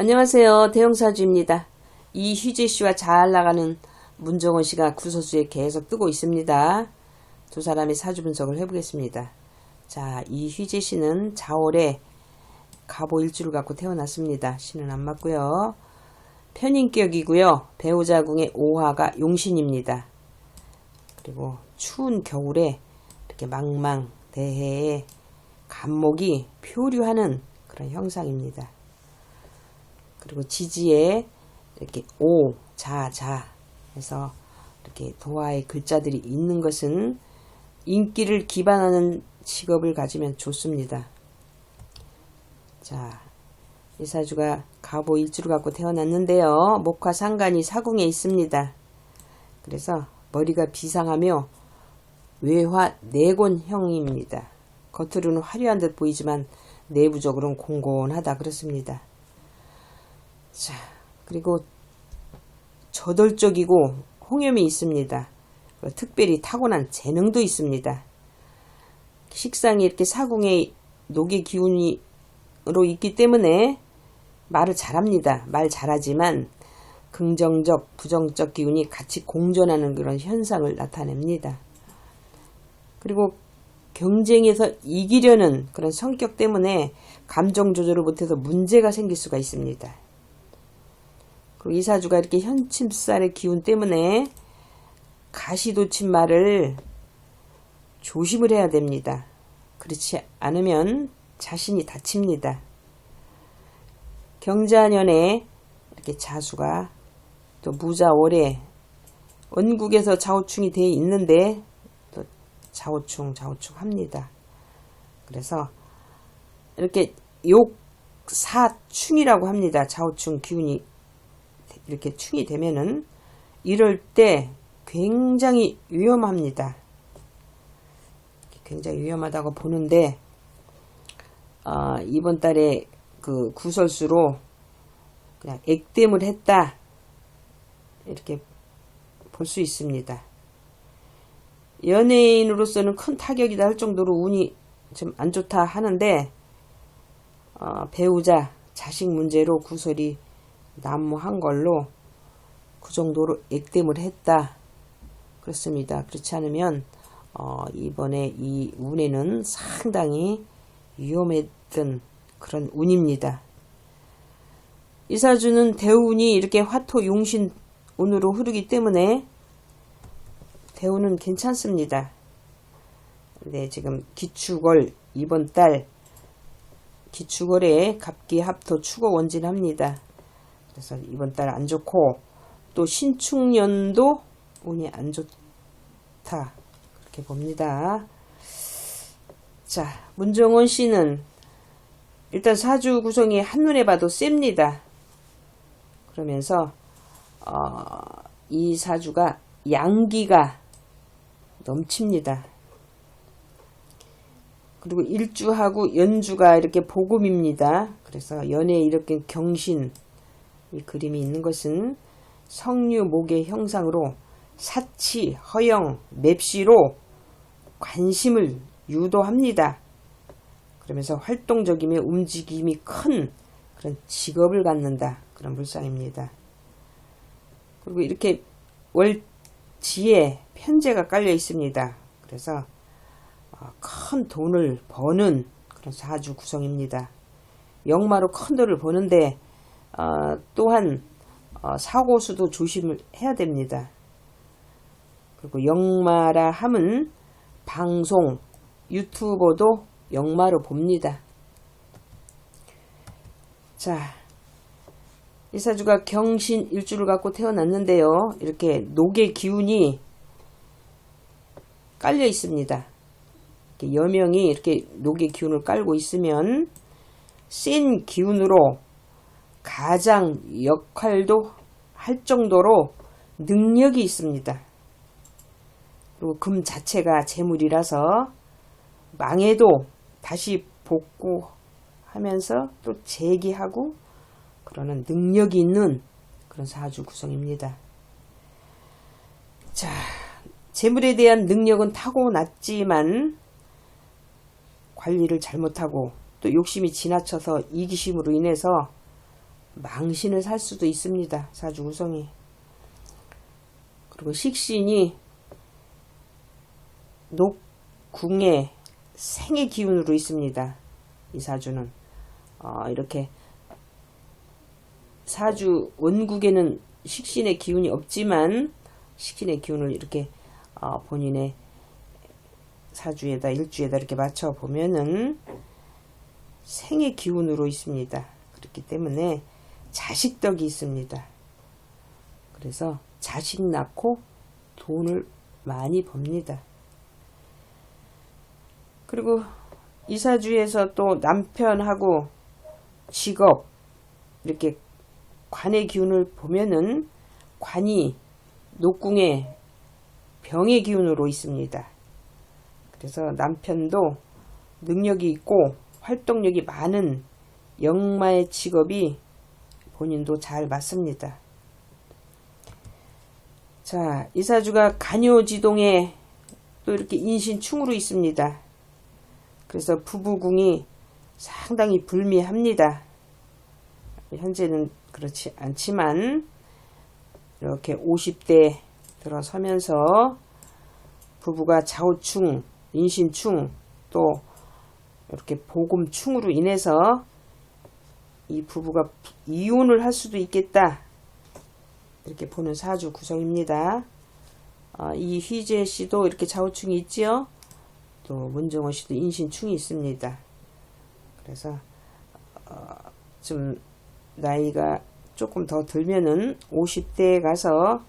안녕하세요. 대형사주입니다. 이휘재 씨와 잘 나가는 문정원 씨가 구서수에 계속 뜨고 있습니다. 두 사람의 사주 분석을 해보겠습니다. 자, 이휘재 씨는 자월에 가보 일주를 갖고 태어났습니다. 씨는 안 맞고요. 편인격이고요. 배우자궁의 오화가 용신입니다. 그리고 추운 겨울에 이렇게 망망 대해에 간목이 표류하는 그런 형상입니다. 그리고 지지에 이렇게 오, 자, 자 해서 이렇게 도화의 글자들이 있는 것은 인기를 기반하는 직업을 가지면 좋습니다. 자, 이 사주가 가보 일주를 갖고 태어났는데요. 목화 상간이 사궁에 있습니다. 그래서 머리가 비상하며 외화 내곤형입니다. 겉으로는 화려한 듯 보이지만 내부적으로는 공곤하다 그렇습니다. 자, 그리고 저돌적이고 홍염이 있습니다. 특별히 타고난 재능도 있습니다. 식상이 이렇게 사궁의 녹의 기운으로 있기 때문에 말을 잘합니다. 말 잘하지만 긍정적, 부정적 기운이 같이 공존하는 그런 현상을 나타냅니다. 그리고 경쟁에서 이기려는 그런 성격 때문에 감정 조절을 못해서 문제가 생길 수가 있습니다. 그리고 이사주가 이렇게 현침살의 기운 때문에 가시도친 말을 조심을 해야 됩니다. 그렇지 않으면 자신이 다칩니다. 경자년에 이렇게 자수가 또 무자월에 원국에서 자오충이 되어 있는데 또 자오충 자오충 합니다. 그래서 이렇게 욕사충이라고 합니다. 자오충 기운이 이렇게 충이 되면은 이럴 때 굉장히 위험합니다. 굉장히 위험하다고 보는데 어, 이번 달에 그 구설수로 그냥 액땜을 했다 이렇게 볼 수 있습니다. 연예인으로서는 큰 타격이다 할 정도로 운이 좀 안 좋다 하는데 어, 배우자 자식 문제로 구설이 난무한 걸로 그 정도로 액땜을 했다. 그렇습니다. 그렇지 않으면 어, 이번에 이 운에는 상당히 위험했던 그런 운입니다. 이사주는 대운이 이렇게 화토 용신 운으로 흐르기 때문에 대운은 괜찮습니다. 네, 지금 기축월 이번 달 기축월에 갑기 합토 축어 원진합니다. 그래서 이번 달 안 좋고 또 신축년도 운이 안 좋다 그렇게 봅니다. 자 문정원 씨는 일단 사주 구성이 한눈에 봐도 셉니다. 그러면서 어, 이 사주가 양기가 넘칩니다. 그리고 일주하고 연주가 이렇게 복음입니다. 그래서 연애 이렇게 경신 이 그림이 있는 것은 성류 목의 형상으로 사치, 허영, 맵시로 관심을 유도합니다. 그러면서 활동적이며 움직임이 큰 그런 직업을 갖는다. 그런 불상입니다. 그리고 이렇게 월지에 편제가 깔려 있습니다. 그래서 어, 큰 돈을 버는 그런 사주 구성입니다. 역마로 큰 돈을 버는데 어, 또한 어, 사고 수도 조심을 해야 됩니다. 그리고 역마라 함은 방송, 유튜버도 역마로 봅니다. 자, 이 사주가 경신 일주를 갖고 태어났는데요. 이렇게 녹의 기운이 깔려 있습니다. 이렇게 여명이 이렇게 녹의 기운을 깔고 있으면 센 기운으로 가장 역할도 할 정도로 능력이 있습니다. 그리고 금 자체가 재물이라서 망해도 다시 복구하면서 또 재기하고 그러는 능력이 있는 그런 사주 구성입니다. 자, 재물에 대한 능력은 타고났지만 관리를 잘못하고 또 욕심이 지나쳐서 이기심으로 인해서 망신을 살 수도 있습니다. 사주 구성이. 그리고 식신이 녹궁의 생의 기운으로 있습니다. 이 사주는 어, 이렇게 사주 원국에는 식신의 기운이 없지만 식신의 기운을 이렇게 어, 본인의 사주에다 일주에다 이렇게 맞춰 보면은 생의 기운으로 있습니다. 그렇기 때문에 자식덕이 있습니다. 그래서 자식 낳고 돈을 많이 법니다. 그리고 이사주에서 또 남편하고 직업 이렇게 관의 기운을 보면은 관이 녹궁의 병의 기운으로 있습니다. 그래서 남편도 능력이 있고 활동력이 많은 영마의 직업이 본인도 잘 맞습니다. 자, 이사주가 간요지동에 또 이렇게 인신충으로 있습니다. 그래서 부부궁이 상당히 불미합니다. 현재는 그렇지 않지만 이렇게 50대 들어서면서 부부가 좌우충, 인신충, 또 이렇게 보금충으로 인해서 이 부부가 이혼을 할 수도 있겠다. 이렇게 보는 사주 구성입니다. 어, 이 휘재 씨도 이렇게 좌우충이 있지요. 또 문정원 씨도 인신충이 있습니다. 그래서 어, 좀 나이가 조금 더 들면은 50대에 가서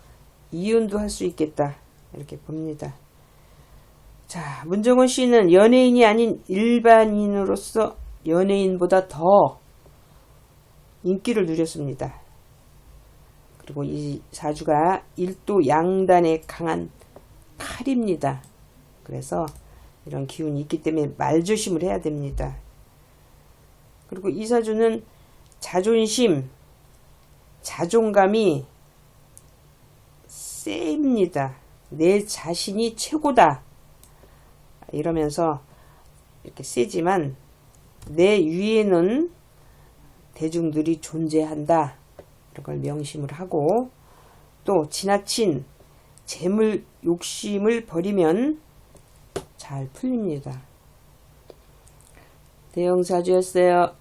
이혼도 할 수 있겠다. 이렇게 봅니다. 자, 문정원 씨는 연예인이 아닌 일반인으로서 연예인보다 더 인기를 누렸습니다. 그리고 이 사주가 일도 양단에 강한 칼입니다. 그래서 이런 기운이 있기 때문에 말조심을 해야 됩니다. 그리고 이 사주는 자존심, 자존감이 셉니다. 내 자신이 최고다. 이러면서 이렇게 세지만 내 위에는 대중들이 존재한다. 이런 걸 명심을 하고 또 지나친 재물 욕심을 버리면 잘 풀립니다. 대형사주였어요.